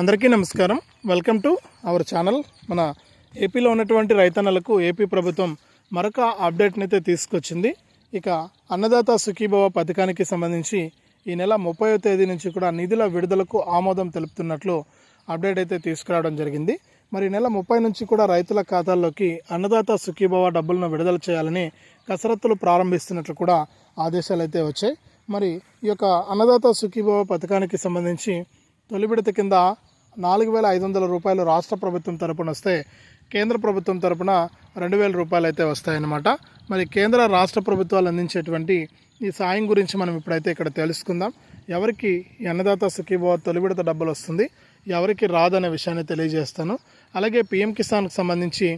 అందరికీ నమస్కారం. Welcome to our channel మన ఏపీలో ఉన్నటువంటి రైతన్నలకు ఏపీ ప్రభుత్వం మరొక అప్డేట్ని అయితే తీసుకొచ్చింది. ఇక అన్నదాత సుఖీభవ పథకానికి సంబంధించి ఈ నెల ముప్పైవ తేదీ నుంచి కూడా నిధుల విడుదలకు ఆమోదం తెలుపుతున్నట్లు అప్డేట్ అయితే తీసుకురావడం జరిగింది. మరి నెల ముప్పై నుంచి కూడా రైతుల ఖాతాల్లోకి అన్నదాత సుఖీభవ డబ్బులను విడుదల చేయాలని కసరత్తులు ప్రారంభిస్తున్నట్లు కూడా ఆదేశాలు అయితే వచ్చాయి. మరి ఈ యొక్క అన్నదాత సుఖీభవ పథకానికి సంబంధించి తొలి విడత కింద నాలుగు వేల ఐదు వందల రూపాయలు రాష్ట్ర ప్రభుత్వం తరపున వస్తే కేంద్ర ప్రభుత్వం తరపున రెండు వేల రూపాయలు అయితే వస్తాయన్నమాట. మరి కేంద్ర రాష్ట్ర ప్రభుత్వాలు అందించేటువంటి ఈ సాయం గురించి మనం ఇప్పుడైతే ఇక్కడ తెలుసుకుందాం. ఎవరికి అన్నదాత సుఖీభవ తొలి విడత డబ్బులు వస్తుంది ఎవరికి రాదనే విషయాన్ని తెలియజేస్తాను. అలాగే పిఎం కిసాన్కి సంబంధించి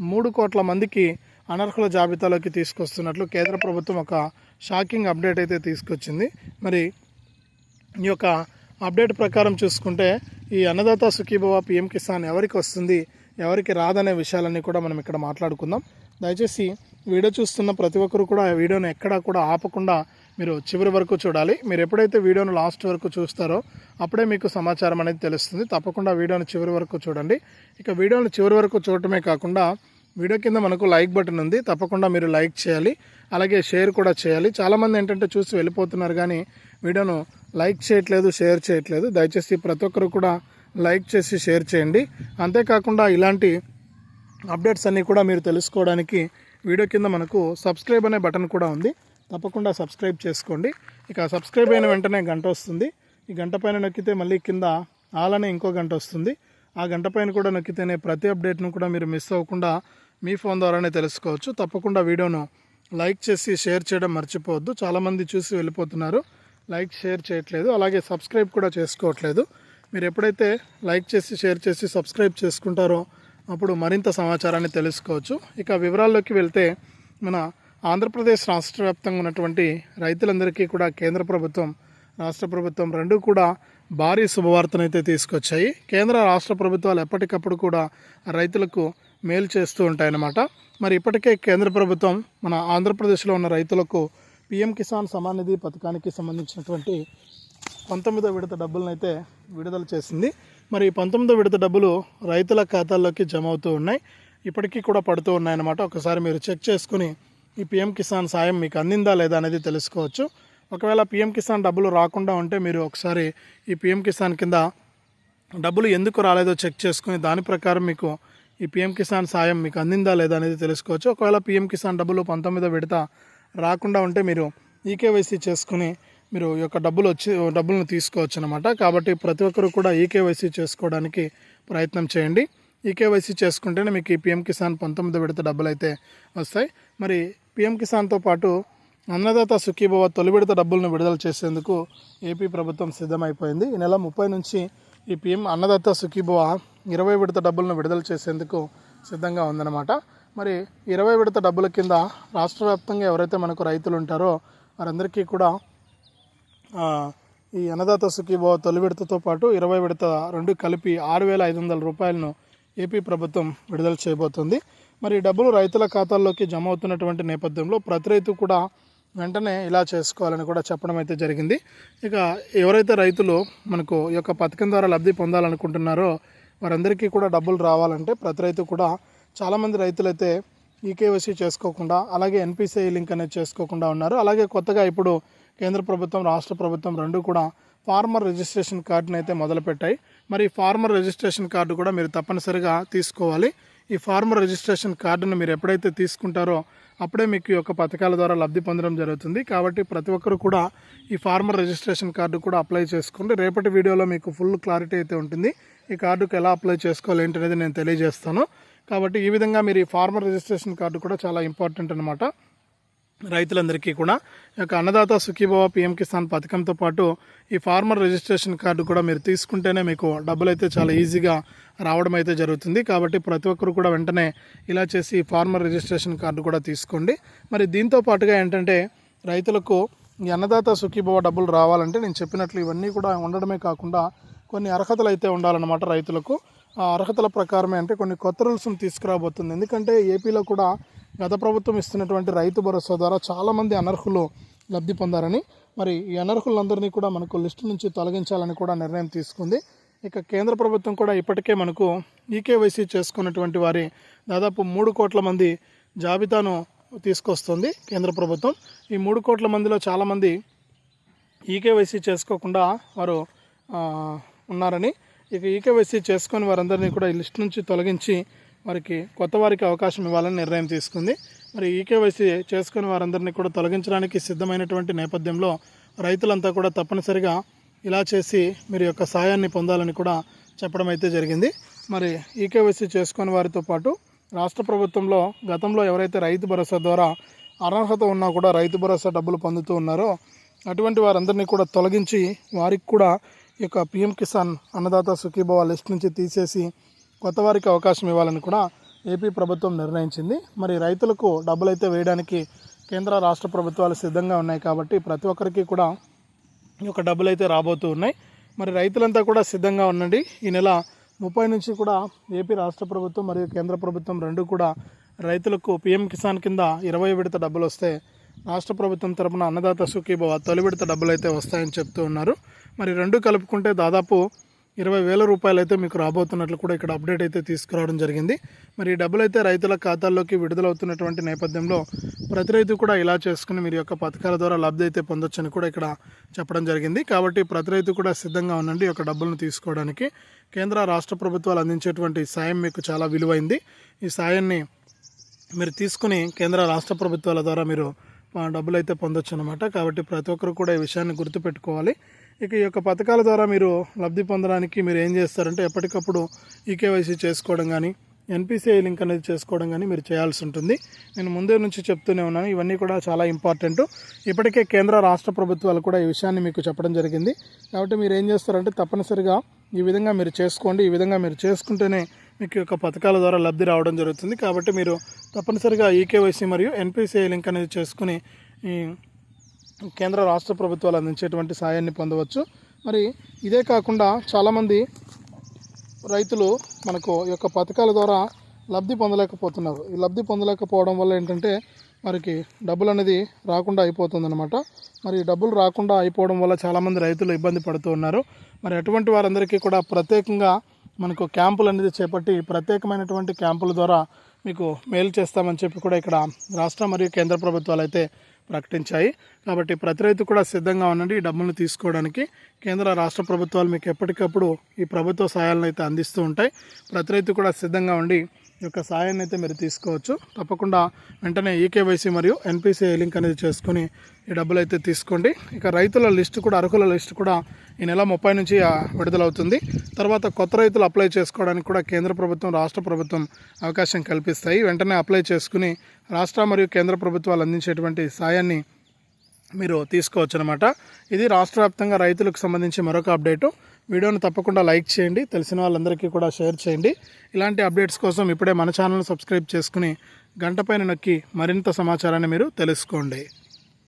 మూడు కోట్ల మందికి అనర్హుల జాబితాలోకి తీసుకొస్తున్నట్లు కేంద్ర ప్రభుత్వం ఒక షాకింగ్ అప్డేట్ అయితే తీసుకొచ్చింది. మరి ఈ యొక్క అప్డేట్ ప్రకారం చూసుకుంటే ఈ అన్నదాత సుఖీభవ పిఎం కిసాన్ ఎవరికి వస్తుంది ఎవరికి రాదనే విషయాలన్నీ కూడా మనం ఇక్కడ మాట్లాడుకుందాం. దయచేసి వీడియో చూస్తున్న ప్రతి ఒక్కరు కూడా వీడియోను ఎక్కడా కూడా ఆపకుండా మీరు చివరి వరకు చూడాలి. మీరు ఎప్పుడైతే వీడియోను లాస్ట్ వరకు చూస్తారో అప్పుడే మీకు సమాచారం అనేది తెలుస్తుంది. తప్పకుండా వీడియోను చివరి వరకు చూడండి. ఇక వీడియోను చివరి వరకు చూడటమే కాకుండా వీడియో కింద మనకు లైక్ బటన్ ఉంది. తప్పకుండా మీరు లైక్ చేయాలి. అలాగే షేర్ కూడా చేయాలి. చాలామంది ఏంటంటే చూసి వెళ్ళిపోతున్నారు కానీ వీడియోను లైక్ చేయట్లేదు షేర్ చేయట్లేదు. దయచేసి ప్రతి ఒక్కరు కూడా లైక్ చేసి షేర్ చేయండి. అంతేకాకుండా ఇలాంటి అప్డేట్స్ అన్నీ కూడా మీరు తెలుసుకోవడానికి వీడియో కింద మనకు సబ్స్క్రైబ్ అనే బటన్ కూడా ఉంది. తప్పకుండా సబ్స్క్రైబ్ చేసుకోండి. ఇక సబ్స్క్రైబ్ అయిన వెంటనే గంట వస్తుంది. ఈ గంట పైన నొక్కితే మళ్ళీ కింద ఆలనే ఇంకో గంట వస్తుంది. ఆ గంట పైన కూడా నొక్కితేనే ప్రతి అప్డేట్ను కూడా మీరు మిస్ అవ్వకుండా మీ ఫోన్ ద్వారానే తెలుసుకోవచ్చు. తప్పకుండా వీడియోను లైక్ చేసి షేర్ చేయడం మర్చిపోవద్దు. చాలామంది చూసి వెళ్ళిపోతున్నారు. లైక్ షేర్ చేయట్లేదు. అలాగే సబ్స్క్రైబ్ కూడా చేసుకోవట్లేదు. మీరు ఎప్పుడైతే లైక్ చేసి షేర్ చేసి సబ్స్క్రైబ్ చేసుకుంటారో అప్పుడు మరింత సమాచారాన్ని తెలుసుకోవచ్చు. ఇక వివరాల్లోకి వెళ్తే మన ఆంధ్రప్రదేశ్ రాష్ట్ర వ్యాప్తంగా ఉన్నటువంటి రైతులందరికీ కూడా కేంద్ర ప్రభుత్వం రాష్ట్ర ప్రభుత్వం రెండు కూడా భారీ శుభవార్తనైతే తీసుకొచ్చాయి. కేంద్ర రాష్ట్ర ప్రభుత్వాలు ఎప్పటికప్పుడు కూడా రైతులకు మేలు చేస్తూ ఉంటాయన్నమాట. మరి ఇప్పటికే కేంద్ర ప్రభుత్వం మన ఆంధ్రప్రదేశ్లో ఉన్న రైతులకు పిఎం కిసాన్ సమాన్ నిధి పథకానికి సంబంధించినటువంటి పంతొమ్మిదో విడత డబ్బులను అయితే విడుదల చేసింది. మరి ఈ పంతొమ్మిదో విడత డబ్బులు రైతుల ఖాతాల్లోకి జమ అవుతూ ఉన్నాయి. ఇప్పటికీ కూడా పడుతూ ఉన్నాయన్నమాట. ఒకసారి మీరు చెక్ చేసుకుని ఈ పిఎం కిసాన్ సాయం మీకు అందిందా లేదా అనేది తెలుసుకోవచ్చు. ఒకవేళ పిఎం కిసాన్ డబ్బులు రాకుండా ఉంటే మీరు ఒకసారి ఈ పిఎం కిసాన్ కింద డబ్బులు ఎందుకు రాలేదో చెక్ చేసుకుని దాని ప్రకారం మీకు ఈ పిఎం కిసాన్ సాయం మీకు అందిందా లేదా అనేది తెలుసుకోవచ్చు. ఒకవేళ పిఎం కిసాన్ డబ్బులు పంతొమ్మిదో విడత రాకుండా ఉంటే మీరు ఈకేవైసీ చేసుకుని మీరు యొక్క డబ్బులు వచ్చి డబ్బులను తీసుకోవచ్చు అనమాట కాబట్టి ప్రతి ఒక్కరు కూడా ఈకేవైసీ చేసుకోవడానికి ప్రయత్నం చేయండి. ఈకేవైసీ చేసుకుంటేనే మీకు ఈ పిఎం కిసాన్ పంతొమ్మిది విడత డబ్బులు అయితే వస్తాయి. మరి పిఎం కిసాన్తో పాటు అన్నదాత సుఖీభవ తొలి విడత డబ్బులను విడుదల చేసేందుకు ఏపీ ప్రభుత్వం సిద్ధమైపోయింది. ఈ నెల ముప్పై నుంచి ఈ పిఎం అన్నదాత సుఖీభవ ఇరవై విడత డబ్బులను విడుదల చేసేందుకు సిద్ధంగా ఉందన్నమాట. మరి ఇరవై విడత డబ్బుల కింద రాష్ట్ర వ్యాప్తంగా ఎవరైతే మనకు రైతులు ఉంటారో వారందరికీ కూడా ఈ అన్నదాత సుఖీభావ తొలి విడతతో పాటు ఇరవై విడత రెండు కలిపి ఆరు వేల ఐదు వందల రూపాయలను ఏపీ ప్రభుత్వం విడుదల చేయబోతుంది. మరి డబ్బులు రైతుల ఖాతాల్లోకి జమ అవుతున్నటువంటి నేపథ్యంలో ప్రతి రైతు కూడా వెంటనే ఇలా చేసుకోవాలని కూడా చెప్పడం అయితే జరిగింది. ఇక ఎవరైతే రైతులు మనకు ఈ యొక్క పథకం ద్వారా లబ్ధి పొందాలనుకుంటున్నారో వారందరికీ కూడా డబ్బులు రావాలంటే ప్రతి రైతు కూడా చాలామంది రైతులైతే ఈకేవైసీ చేసుకోకుండా అలాగే ఎన్పిసిఐ లింక్ అనేది చేసుకోకుండా ఉన్నారు. అలాగే కొత్తగా ఇప్పుడు కేంద్ర ప్రభుత్వం రాష్ట్ర ప్రభుత్వం రెండు కూడా ఫార్మర్ రిజిస్ట్రేషన్ కార్డుని అయితే మొదలుపెట్టాయి. మరి ఈ ఫార్మర్ రిజిస్ట్రేషన్ కార్డు కూడా మీరు తప్పనిసరిగా తీసుకోవాలి. ఈ ఫార్మర్ రిజిస్ట్రేషన్ కార్డును మీరు ఎప్పుడైతే తీసుకుంటారో అప్పుడే మీకు ఈ యొక్క పథకాల ద్వారా లబ్ధి పొందడం జరుగుతుంది. కాబట్టి ప్రతి ఒక్కరు కూడా ఈ ఫార్మర్ రిజిస్ట్రేషన్ కార్డు కూడా అప్లై చేసుకోండి. రేపటి వీడియోలో మీకు ఫుల్ క్లారిటీ అయితే ఉంటుంది. ఈ కార్డుకు ఎలా అప్లై చేసుకోవాలి ఏంటనేది నేను తెలియజేస్తాను. కాబట్టి ఈ విధంగా మీరు ఈ ఫార్మర్ రిజిస్ట్రేషన్ కార్డు కూడా చాలా ఇంపార్టెంట్ అనమాట రైతులందరికీ కూడా. ఈ యొక్క అన్నదాత సుఖీభవ పిఎం కిసాన్ పథకంతో పాటు ఈ ఫార్మర్ రిజిస్ట్రేషన్ కార్డు కూడా మీరు తీసుకుంటేనే మీకు డబ్బులు అయితే చాలా ఈజీగా రావడం అయితే జరుగుతుంది. కాబట్టి ప్రతి ఒక్కరు కూడా వెంటనే ఇలా చేసి ఈ ఫార్మర్ రిజిస్ట్రేషన్ కార్డు కూడా తీసుకోండి. మరి దీంతో పాటుగా ఏంటంటే రైతులకు ఈ అన్నదాత సుఖీభవ డబ్బులు రావాలంటే నేను చెప్పినట్లు ఇవన్నీ కూడా ఉండడమే కాకుండా కొన్ని అర్హతలు అయితే ఉండాలన్నమాట రైతులకు. అర్హతల ప్రకారమే అంటే కొన్ని కొత్త రూల్స్ని తీసుకురాబోతుంది. ఎందుకంటే ఏపీలో కూడా గత ప్రభుత్వం ఇస్తున్నటువంటి రైతు భరోసా ద్వారా చాలామంది అనర్హులు లబ్ధి పొందారని మరి ఈ అనర్హులందరినీ కూడా మనకు లిస్టు నుంచి తొలగించాలని కూడా నిర్ణయం తీసుకుంది. ఇక కేంద్ర ప్రభుత్వం కూడా ఇప్పటికే మనకు ఈకేవైసీ చేసుకున్నటువంటి వారి దాదాపు మూడు కోట్ల మంది జాబితాను తీసుకొస్తుంది కేంద్ర ప్రభుత్వం. ఈ మూడు కోట్ల మందిలో చాలామంది ఈకేవైసీ చేసుకోకుండా వారు ఉన్నారని ఇక ఈకేవైసీ చేసుకొని వారందరినీ కూడా ఈ లిస్ట్ నుంచి తొలగించి వారికి కొత్త వారికి అవకాశం ఇవ్వాలని నిర్ణయం తీసుకుంది. మరి ఈకేవైసీ చేసుకుని వారందరినీ కూడా తొలగించడానికి సిద్ధమైనటువంటి నేపథ్యంలో రైతులంతా కూడా తప్పనిసరిగా ఇలా చేసి మీరు యొక్క సాయాన్ని పొందాలని కూడా చెప్పడం అయితే జరిగింది. మరి ఈకేవైసీ చేసుకుని వారితో పాటు రాష్ట్ర ప్రభుత్వంలో గతంలో ఎవరైతే రైతు భరోసా ద్వారా అర్హత ఉన్నా కూడా రైతు భరోసా డబ్బులు పొందుతూ ఉన్నారో అటువంటి వారందరినీ కూడా తొలగించి వారికి కూడా ఈ యొక్క పిఎం కిసాన్ అన్నదాత సుఖీభవ లిస్ట్ నుంచి తీసేసి కొత్త వారికి అవకాశం ఇవ్వాలని కూడా ఏపీ ప్రభుత్వం నిర్ణయించింది. మరి రైతులకు డబ్బులు అయితే వేయడానికి కేంద్ర రాష్ట్ర ప్రభుత్వాలు సిద్ధంగా ఉన్నాయి కాబట్టి ప్రతి ఒక్కరికి కూడా ఈ యొక్క డబ్బులు అయితే రాబోతూ ఉన్నాయి. మరి రైతులంతా కూడా సిద్ధంగా ఉండండి. ఈ నెల ముప్పై నుంచి కూడా ఏపీ రాష్ట్ర ప్రభుత్వం మరియు కేంద్ర ప్రభుత్వం రెండు కూడా రైతులకు పిఎం కిసాన్ కింద ఇరవై విడత డబ్బులు వస్తే రాష్ట్ర ప్రభుత్వం తరపున అన్నదాత సుఖీభవ తొలి విడత డబ్బులు అయితే వస్తాయని చెప్తూ ఉన్నారు. మరి రెండు కలుపుకుంటే దాదాపు ఇరవై వేల రూపాయలు అయితే మీకు రాబోతున్నట్లు కూడా ఇక్కడ అప్డేట్ అయితే తీసుకురావడం జరిగింది. మరి ఈ డబ్బులు అయితే రైతుల ఖాతాల్లోకి విడుదలవుతున్నటువంటి నేపథ్యంలో ప్రతి రైతు కూడా ఇలా చేసుకుని మీరు యొక్క పథకాల ద్వారా లబ్ధి అయితే పొందొచ్చని కూడా ఇక్కడ చెప్పడం జరిగింది. కాబట్టి ప్రతి రైతు కూడా సిద్ధంగా ఉండండి ఈ యొక్క డబ్బులను తీసుకోవడానికి. కేంద్ర రాష్ట్ర ప్రభుత్వాలు అందించేటువంటి సాయం మీకు చాలా విలువైంది. ఈ సాయాన్ని మీరు తీసుకుని కేంద్ర రాష్ట్ర ప్రభుత్వాల ద్వారా మీరు డబ్బులు అయితే పొందొచ్చు అనమాట కాబట్టి ప్రతి ఒక్కరు కూడా ఈ విషయాన్ని గుర్తుపెట్టుకోవాలి. ఇక ఈ యొక్క పథకాల ద్వారా మీరు లబ్ధి పొందడానికి మీరు ఏం చేస్తారంటే ఎప్పటికప్పుడు ఈకేవైసీ చేసుకోవడం కానీ ఎన్పిసిఐ లింక్ అనేది చేసుకోవడం కానీ మీరు చేయాల్సి ఉంటుంది. నేను ముందే నుంచి చెప్తూనే ఉన్నాను. ఇవన్నీ కూడా చాలా ఇంపార్టెంట్. ఇప్పటికే కేంద్ర రాష్ట్ర ప్రభుత్వాలు కూడా ఈ విషయాన్ని మీకు చెప్పడం జరిగింది. కాబట్టి మీరు ఏం చేస్తారంటే తప్పనిసరిగా ఈ విధంగా మీరు చేసుకోండి. ఈ విధంగా మీరు చేసుకుంటేనే మీకు యొక్క పథకాల ద్వారా లబ్ధి రావడం జరుగుతుంది. కాబట్టి మీరు తప్పనిసరిగా ఈకేవైసీ మరియు ఎన్పిసిఐ లింక్ అనేది చేసుకుని ఈ కేంద్ర రాష్ట్ర ప్రభుత్వాలు అందించేటువంటి సాయాన్ని పొందవచ్చు. మరి ఇదే కాకుండా చాలామంది రైతులు మనకు ఈ యొక్క పథకాల ద్వారా లబ్ధి పొందలేకపోతున్నారు. ఈ లబ్ధి పొందలేకపోవడం వల్ల ఏంటంటే మనకి డబ్బులు అనేది రాకుండా అయిపోతుందన్నమాట. మరి డబ్బులు రాకుండా అయిపోవడం వల్ల చాలామంది రైతులు ఇబ్బంది పడుతూ ఉన్నారు. మరి అటువంటి వారందరికీ కూడా ప్రత్యేకంగా మనకు క్యాంపులు అనేది చేపట్టి ప్రత్యేకమైనటువంటి క్యాంపుల ద్వారా మీకు మేలు చేస్తామని చెప్పి కూడా ఇక్కడ రాష్ట్ర మరియు కేంద్ర ప్రభుత్వాలు అయితే ప్రకటించాయి. కాబట్టి ప్రతి రైతు కూడా సిద్ధంగా ఉండండి. ఈ డబ్బులను తీసుకోవడానికి కేంద్ర రాష్ట్ర ప్రభుత్వాలు మీకు ఎప్పటికప్పుడు ఈ ప్రభుత్వ సహాయాలను అయితే అందిస్తూ ఉంటాయి. ప్రతి రైతు కూడా సిద్ధంగా ఉండి ఈ యొక్క సాయాన్ని అయితే మీరు తీసుకోవచ్చు. తప్పకుండా వెంటనే ఈకేవైసీ మరియు ఎన్పిసిఐ లింక్ అనేది చేసుకుని ఈ డబ్బులు అయితే తీసుకోండి. ఇక రైతుల లిస్టు కూడా అర్హుల లిస్టు కూడా ఈ నెల ముప్పై నుంచి విడుదలవుతుంది. తర్వాత కొత్త రైతులు అప్లై చేసుకోవడానికి కూడా కేంద్ర ప్రభుత్వం రాష్ట్ర ప్రభుత్వం అవకాశం కల్పిస్తాయి. వెంటనే అప్లై చేసుకుని రాష్ట్ర మరియు కేంద్ర ప్రభుత్వాలు అందించేటువంటి సాయాన్ని మీరు తీసుకోవచ్చు అనమాట ఇది రాష్ట్ర వ్యాప్తంగా రైతులకు సంబంధించి మరొక అప్డేటు. వీడియోను తప్పకుండా లైక్ చేయండి. తెలిసిన వాళ్ళందరికీ కూడా షేర్ చేయండి. ఇలాంటి అప్డేట్స్ కోసం ఇప్పుడే మన ఛానల్ సబ్స్క్రైబ్ చేసుకుని గంట పైన నొక్కి మరింత సమాచారాన్ని మీరు తెలుసుకోండి.